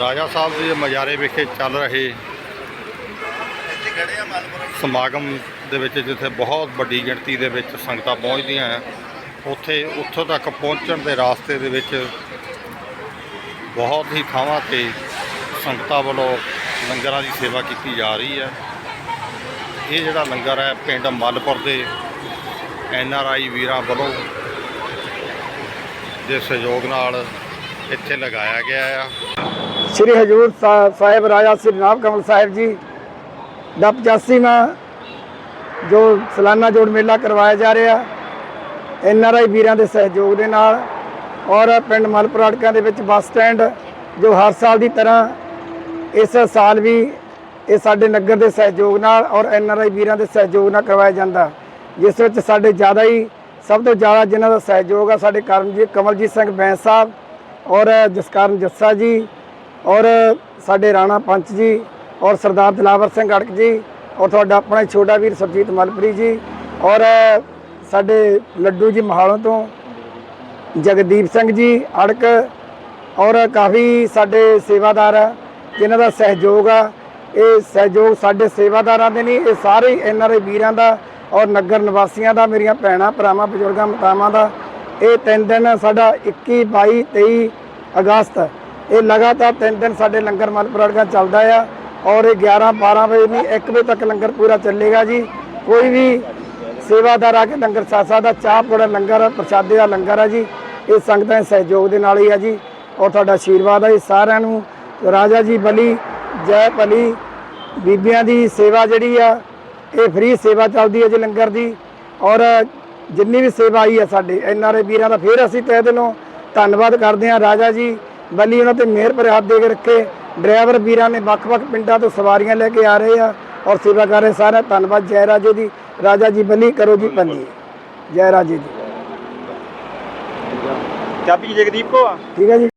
ਰਾਜਾ ਸਾਹਿਬ ਦੇ ਮਜਾਰੇ ਵਿਖੇ ਚੱਲ ਰਹੇ ਸਮਾਗਮ ਦੇ ਵਿੱਚ ਜਿੱਥੇ ਬਹੁਤ ਵੱਡੀ ਗਿਣਤੀ ਦੇ ਵਿੱਚ ਸੰਗਤਾਂ ਪਹੁੰਚਦੀਆਂ ਹੈ, ਉੱਥੇ ਉੱਥੋਂ ਤੱਕ ਪਹੁੰਚਣ ਦੇ ਰਾਸਤੇ ਦੇ ਵਿੱਚ ਬਹੁਤ ਹੀ ਥਾਵਾਂ ਤੇ ਸੰਗਤਾਂ ਵੱਲੋਂ ਲੰਗਰਾਂ ਦੀ ਸੇਵਾ ਕੀਤੀ ਜਾ ਰਹੀ ਹੈ। ਇਹ ਜਿਹੜਾ ਲੰਗਰ ਹੈ, ਪਿੰਡ ਮਲਪੁਰ ਦੇ ਐਨ ਆਰ ਆਈ ਵੀਰਾਂ ਵੱਲੋਂ ਦੇ ਸਹਿਯੋਗ ਨਾਲ ਇੱਥੇ ਲਗਾਇਆ ਗਿਆ ਆ। ਸ੍ਰੀ ਹਜੂਰ ਸਾਹਿਬ ਰਾਜਾ ਸ੍ਰੀ ਨਾਮ ਕਮਲ ਸਾਹਿਬ ਜੀ ਦਾ 85ਵਾਂ ਜੋ ਸਾਲਾਨਾ ਜੋੜ ਮੇਲਾ ਕਰਵਾਇਆ ਜਾ ਰਿਹਾ। ਐਨ ਆਰ ਆਈ ਵੀਰਾਂ ਦੇ ਸਹਿਯੋਗ ਦੇ ਨਾਲ ਔਰ ਪਿੰਡ ਮਲਪਰਾੜਕਾਂ ਦੇ ਵਿੱਚ ਬੱਸ ਸਟੈਂਡ ਜੋ ਹਰ ਸਾਲ ਦੀ ਤਰ੍ਹਾਂ ਇਸ ਸਾਲ ਵੀ ਇਹ ਸਾਡੇ ਨਗਰ ਦੇ ਸਹਿਯੋਗ ਨਾਲ ਔਰ ਐਨ ਆਰ ਆਈ ਵੀਰਾਂ ਦੇ ਸਹਿਯੋਗ ਨਾਲ ਕਰਵਾਇਆ ਜਾਂਦਾ। ਜਿਸ ਵਿੱਚ ਸਾਡੇ ਜ਼ਿਆਦਾ ਹੀ ਸਭ ਤੋਂ ਜ਼ਿਆਦਾ ਜਿਨ੍ਹਾਂ ਦਾ ਸਹਿਯੋਗ ਆ ਸਾਡੇ ਕਰਮਜੀਤ ਕਮਲਜੀਤ ਸਿੰਘ ਬੈਂਸ ਸਾਹਿਬ ਔਰ ਜਸਕਰਨ ਜੱਸਾ ਜੀ ਔਰ ਸਾਡੇ ਰਾਣਾ ਪੰਚ ਜੀ ਔਰ ਸਰਦਾਰ ਦਿਲਾਵਰ ਸਿੰਘ ਅੜਕ ਜੀ ਔਰ ਤੁਹਾਡਾ ਆਪਣਾ ਛੋਟਾ ਵੀਰ ਸਰਜੀਤ ਮਲਪਰੀ ਜੀ ਔਰ ਸਾਡੇ ਲੱਡੂ ਜੀ ਮਹਾਲੋਂ ਤੋਂ ਜਗਦੀਪ ਸਿੰਘ ਜੀ ਅੜਕ ਔਰ ਕਾਫੀ ਸਾਡੇ ਸੇਵਾਦਾਰ ਆ, ਜਿਨ੍ਹਾਂ ਦਾ ਸਹਿਯੋਗ ਆ। ਇਹ ਸਹਿਯੋਗ ਸਾਡੇ ਸੇਵਾਦਾਰਾਂ ਦੇ ਨਹੀਂ, ਇਹ ਸਾਰੇ ਐਨ ਆਰ ਆਈ ਵੀਰਾਂ ਦਾ ਔਰ ਨਗਰ ਨਿਵਾਸੀਆਂ ਦਾ, ਮੇਰੀਆਂ ਭੈਣਾਂ, ਭਰਾਵਾਂ, ਬਜ਼ੁਰਗਾਂ, ਮਾਤਾਵਾਂ ਦਾ। ਇਹ ਤਿੰਨ ਦਿਨ ਸਾਡਾ 21 22 23 ਅਗਸਤ ਇਹ ਲਗਾਤਾਰ ਤਿੰਨ ਦਿਨ ਸਾਡੇ ਲੰਗਰ ਮਲਪੁਰੜਗਾ ਚੱਲਦਾ ਆ ਔਰ ਇਹ 11 12 ਵਜੇ ਨਹੀਂ 1 ਵਜੇ ਤੱਕ ਲੰਗਰ ਪੂਰਾ ਚੱਲੇਗਾ ਜੀ। ਕੋਈ ਵੀ ਸੇਵਾਦਾਰ ਆ ਕੇ ਲੰਗਰ ਸਾਸਾ ਦਾ ਚਾਹ ਪੋੜਾ ਲੰਗਰ, ਪ੍ਰਸ਼ਾਦੇ ਦਾ ਲੰਗਰ ਆ ਜੀ। ਇਹ ਸੰਗਤਾਂ ਦੇ ਸਹਿਯੋਗ ਦੇ ਨਾਲ ਹੀ ਆ ਜੀ। ਔਰ ਤੁਹਾਡਾ ਆਸ਼ੀਰਵਾਦ ਆ ਜੀ ਸਾਰਿਆਂ ਨੂੰ। ਰਾਜਾ ਜੀ ਬਲੀ, ਜੈ ਭਲੀ ਬੀਬੀਆਂ ਦੀ ਸੇਵਾ ਜਿਹੜੀ ਆ, ਇਹ ਫ੍ਰੀ ਸੇਵਾ ਚੱਲਦੀ ਹੈ ਜੀ ਲੰਗਰ ਦੀ। ਔਰ ਜਿੰਨੀ ਵੀ ਸੇਵਾ ਆਈ ਆ ਸਾਡੇ, ਐਨ ਆਰ ਆਈ ਵੀਰਾਂ ਦਾ ਫਿਰ ਅਸੀਂ ਤਹਿ ਦਿਲੋਂ ਧੰਨਵਾਦ ਕਰਦੇ ਹਾਂ ਰਾਜਾ ਜੀ। ਬੱਲੀ ਉਹਨਾਂ ਤੇ ਮਿਹਰ ਭਰੇ ਹੱਥ ਦੇ ਕੇ ਰੱਖੇ। ਡਰਾਈਵਰ ਵੀਰਾਂ ਨੇ ਵੱਖ-ਵੱਖ ਪਿੰਡਾਂ ਤੋਂ ਸਵਾਰੀਆਂ ਲੈ ਕੇ ਆ ਰਹੇ ਆ ਔਰ ਸੇਵਾ ਕਰ ਰਹੇ ਸਾਰਾ ਧੰਨਵਾਦ। ਜੈ ਰਾਜੇ ਦੀ ਰਾਜਾ ਜੀ ਬੱਲੀ ਕਰੋ ਜੀ ਪੰਨੀ ਜੈ ਰਾਜੇ ਜੀ ਚਾਬੀ ਜਗਦੀਪ ਕੋ ਆ? ਠੀਕ ਹੈ ਜੀ।